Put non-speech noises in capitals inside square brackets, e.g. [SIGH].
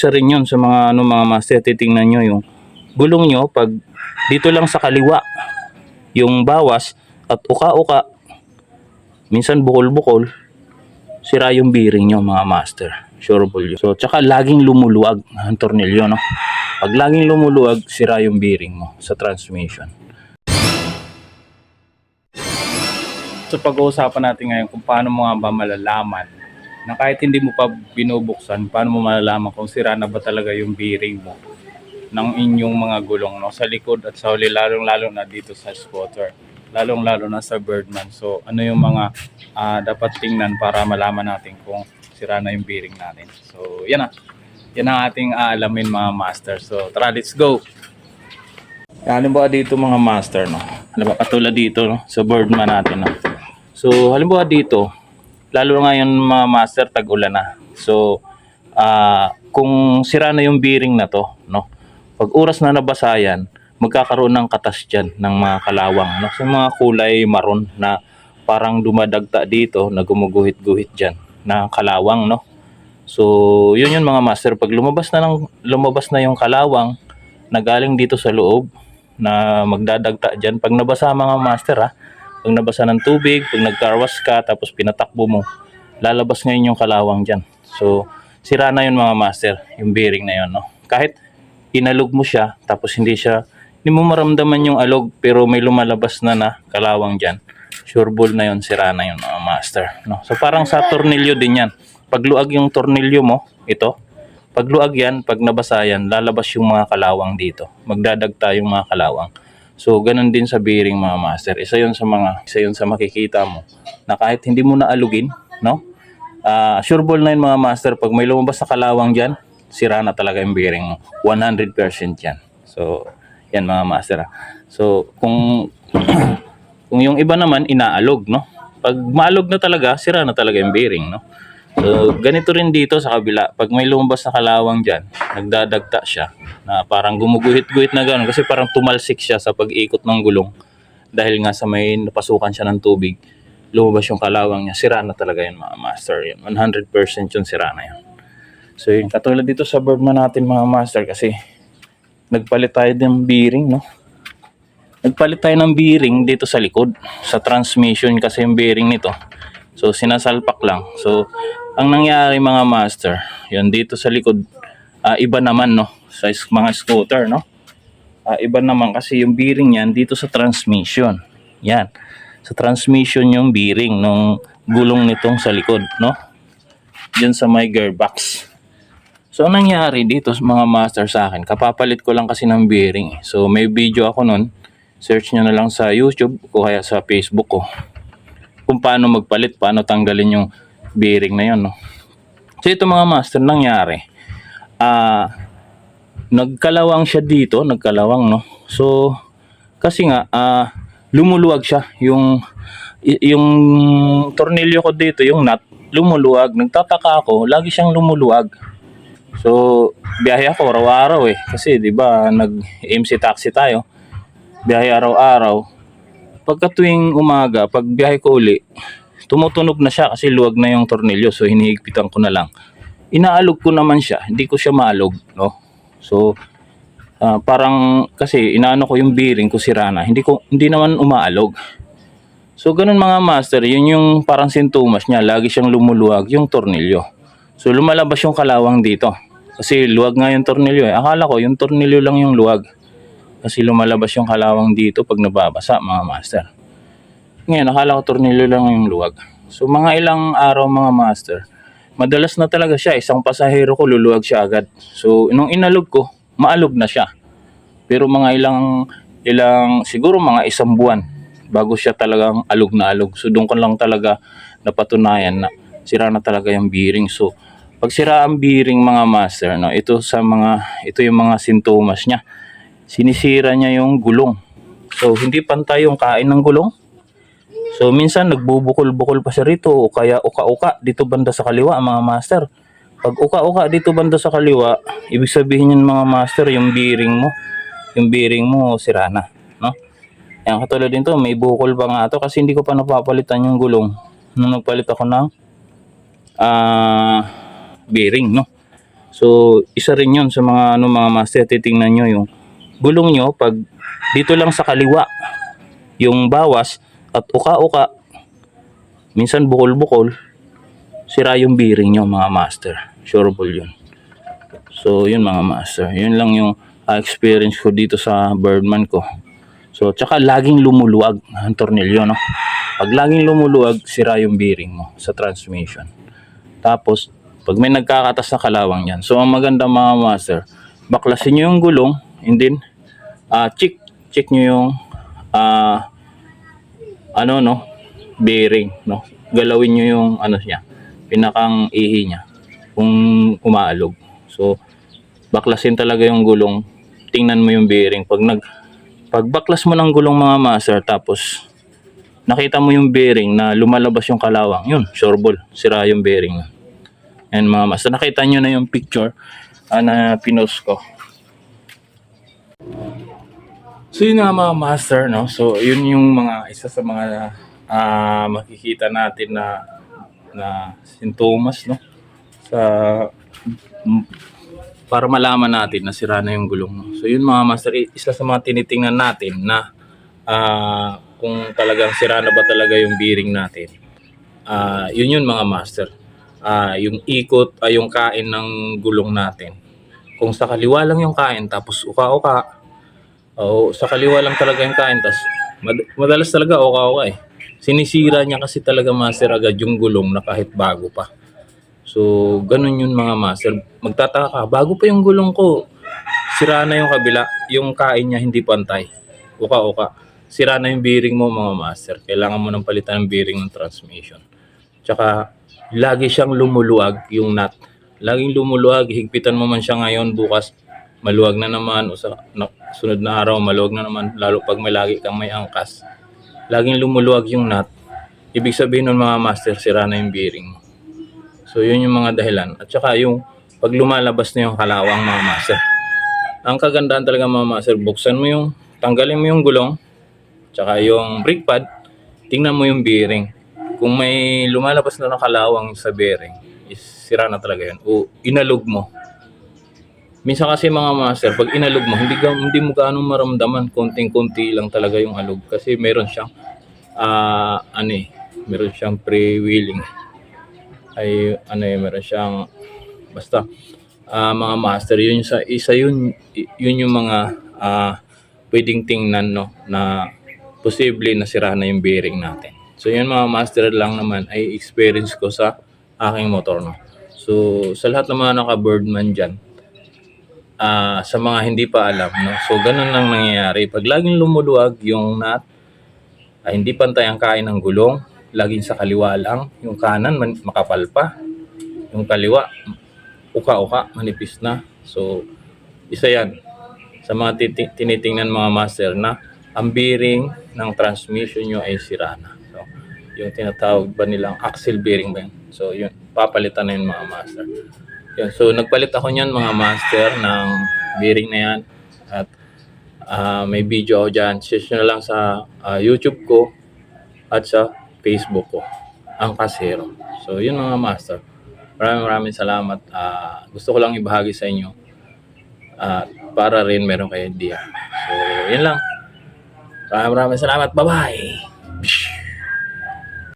Isa rin yun sa mga ano mga master, titingnan nyo yung gulong nyo pag dito lang sa kaliwa yung bawas at uka-uka minsan bukol-bukol sira yung bearing nyo mga master. Sureable yun so tsaka laging lumuluwag ang tornilyo no? Pag laging lumuluwag sira yung bearing mo sa transmission. So pag-uusapan natin ngayon kung paano mo nga ba malalaman na kahit hindi mo pa binubuksan, paano mo malalaman kung sira na ba talaga yung bearing mo ng inyong mga gulong no? sa likod at sa huli, lalong-lalo na dito sa spotter, lalong-lalo na sa Birdman. So ano yung mga ah, dapat tingnan para malaman natin kung sira na yung bearing natin. So yan na. Yan ang ating aalamin mga master. So tara, let's go! Halimbawa dito mga master, no? Halimbawa katulad dito, no? Sa Birdman natin, no? So, halimbawa dito, lalo ngayon mga master, tag-ulan na. So, ah kung sira na yung bearing na to, no? Pag oras na nabasa yan, magkakaroon ng katas dyan ng mga kalawang, no? So, mga kulay maron na parang dumadagta dito na gumuguhit-guhit dyan na kalawang, no? So, yun yun mga master. Pag lumabas na, ng, lumabas na yung kalawang na galing dito sa loob, na magdadagta dyan. Pag nabasa mga master ha, pag nabasa ng tubig, pag nagkarwas ka, tapos pinatakbo mo, lalabas ngayon yung kalawang dyan. So, sira na yun mga master, yung bearing na yun. No? Kahit inalog mo siya, tapos hindi siya, hindi mo maramdaman yung alog, pero may lumalabas na na kalawang dyan. Sure ball na yun, sira na yun mga master. No? So, parang sa tornilyo din yan. Pag luag yung tornilyo mo, ito, pag luag yan, pag nabasa yan, lalabas yung mga kalawang dito. Magdadagta yung mga kalawang. So, ganun din sa bearing mga master. Isa yun sa mga, isa yun sa makikita mo na kahit hindi mo naalugin, no? Ah, sure ball na yun mga master. Pag may lumabas na kalawang dyan, sira na talaga yung bearing mo. 100% yan. So, yan mga master. ah. So, kung [CLEARS THROAT] kung yung iba naman inaalog, no? Pag maalog na talaga, sira na talaga yung bearing, no? So, ganito rin dito sa kabila. Pag may lumabas na kalawang dyan, nagdadagta siya na parang gumuguhit-guhit na gano'n kasi parang tumalsik siya sa pag-ikot ng gulong dahil nga sa may napasukan siya ng tubig, lumabas yung kalawang niya. Sira na talaga yun mga master. Yun. 100% yun sira na yun. So yun, katulad dito sa Birdman natin mga master kasi nagpalit tayo ng bearing, no? Nagpalit tayo ng bearing dito sa likod, sa transmission kasi yung bearing nito. So sinasalpak lang. So ang nangyari mga master, yun dito sa likod, ah, iba naman no, sa mga scooter no. Ah, iba naman kasi yung bearing niyan dito sa transmission. Yan. Sa transmission yung bearing nung gulong nitong sa likod, no? Diyan sa may gearbox. So, ang nangyari dito mga master sa akin, kapapalit ko lang kasi ng bearing. eh. So, may video ako nun. Search nyo na lang sa YouTube o kaya sa Facebook ko. Kung paano magpalit, paano tanggalin yung bearing na yun, no? So, ito mga master, nangyari. Ah, nagkalawang siya dito, nagkalawang, no? So, kasi nga, ah, lumuluwag siya. Yung, yung tornilyo ko dito, yung nut, lumuluwag. Nagtataka ako, lagi siyang lumuluwag. So, biyahe ako araw-araw eh. Kasi, di ba, nag-MC taxi tayo. Biyahe araw-araw. Pagka tuwing umaga, pag biyahe ko uli, tumutunog na siya kasi luwag na yung tornilyo. So, hinihigpitan ko na lang. Inaalog ko naman siya. Hindi ko siya maalog, no? So, ah, parang kasi inaano ko yung bearing ko sira na. Hindi ko hindi naman umaalog. So ganun mga master, yun yung parang sintomas niya, lagi siyang lumuluwag yung tornilyo. So lumalabas yung kalawang dito. Kasi luwag nga yung tornilyo eh. Akala ko yung tornilyo lang yung luwag. Kasi lumalabas yung kalawang dito pag nababasa mga master. Ngayon, akala ko tornilyo lang yung luwag. So mga ilang araw mga master, madalas na talaga siya. Isang pasahero ko luluwag siya agad. So nung inalog ko, maalog na siya. Pero mga ilang, ilang, siguro mga isang buwan bago siya talagang alog na alog. So doon ko lang talaga napatunayan na sira na talaga yung bearing. So pag sira ang bearing mga master, no, ito sa mga, ito yung mga sintomas niya. Sinisira niya yung gulong. So hindi pantay yung kain ng gulong. So minsan nagbubukol-bukol pa siya rito o kaya uka-uka dito banda sa kaliwa mga master. Pag uka-uka dito banda sa kaliwa, ibig sabihin yun mga master yung bearing mo. Yung bearing mo sira na, no? Yan katulad dito, may bukol pa nga to kasi hindi ko pa napapalitan yung gulong. Nung nagpalit ako ng ah bearing, no? So, isa rin yun sa mga ano mga master, titingnan nyo yung gulong nyo pag dito lang sa kaliwa, yung bawas at uka-uka, minsan bukol-bukol, sira yung bearing nyo mga master. Sureable yun. So, yun mga master. Yun lang yung ah, experience ko dito sa Birdman ko. So, tsaka laging lumuluwag ang tornilyo, no? Pag laging lumuluwag, sira yung bearing mo sa transmission. Tapos, pag may nagkakatas na kalawang yan. So, ang maganda mga master, baklasin nyo yung gulong, and then, ah check, check nyo yung, ah ano, no, bearing, no. Galawin nyo yung, ano niya, pinakang ihi niya, kung umaalog. So, baklasin talaga yung gulong, tingnan mo yung bearing. Pag nag, pag baklas mo ng gulong mga master, tapos, nakita mo yung bearing na lumalabas yung kalawang, yun, sureball, sira yung bearing. And mga master, nakita nyo na yung picture ah, na pinost ko. So yun nga mga master, no? So yun yung mga isa sa mga ah, makikita natin na na sintomas, no? Sa para malaman natin na sira na yung gulong. No? So yun mga master, isa sa mga tinitingnan natin na ah, kung talagang sira na ba talaga yung bearing natin. Ah, yun yun mga master. Ah, yung ikot ay yung kain ng gulong natin. Kung sa kaliwa lang yung kain tapos uka-uka, o sa kaliwa lang talaga yung kain tapos mad- madalas talaga uka-uka eh. Sinisira niya kasi talaga master agad yung gulong na kahit bago pa. So, ganun yun mga master. Magtataka ka, bago pa yung gulong ko, sira na yung kabila, yung kain niya hindi pantay. Uka-uka. Sira na yung bearing mo mga master. Kailangan mo nang palitan ng bearing ng transmission. Tsaka, lagi siyang lumuluwag yung nut. Laging lumuluwag, higpitan mo man siya ngayon, bukas maluwag na naman o sa na, sunod na araw maluwag na naman lalo pag may lagi kang may angkas. Laging lumuluwag yung nut. Ibig sabihin nun mga master, sira na yung bearing. So yun yung mga dahilan. At saka yung pag lumalabas na yung kalawang mga master. Ang kagandahan talaga mga master, buksan mo yung, tanggalin mo yung gulong, tsaka yung brake pad, tingnan mo yung bearing. Kung may lumalabas na ng kalawang sa bearing, is sira na talaga yun. O inalog mo. Minsan kasi mga master, pag inalog mo, hindi, hindi mo gaano maramdaman. Konting-konti lang talaga yung alog. Kasi meron siyang, ah ano eh, meron siyang pre-wheeling ay ano eh, meron siyang basta ah, mga master yun sa isa yun yun yung mga ah, pwedeng tingnan no na posible na sira na yung bearing natin. So yun mga master lang naman ay experience ko sa aking motor no. So sa lahat ng mga naka-birdman dyan, ah, sa mga hindi pa alam no. So ganun lang nangyayari. Pag laging lumuluwag yung nut, ay hindi pantay ang kain ng gulong, laging sa kaliwa lang, yung kanan man, makapal pa, yung kaliwa uka-uka, manipis na. So, isa yan sa mga tinitingnan mga master na ang bearing ng transmission nyo ay sira na. So, yung tinatawag ba nilang axle bearing ba yun? So, yun, papalitan na yun mga master. Yun, so, nagpalit ako niyan mga master ng bearing na yan at ah, may video ako dyan. Search na lang sa ah, YouTube ko at sa Facebook ko, ang kasero. So, yun mga master. Maraming maraming salamat. Ah, gusto ko lang ibahagi sa inyo ah, para rin meron kayo idea. So, yun lang. Maraming maraming salamat. Bye-bye!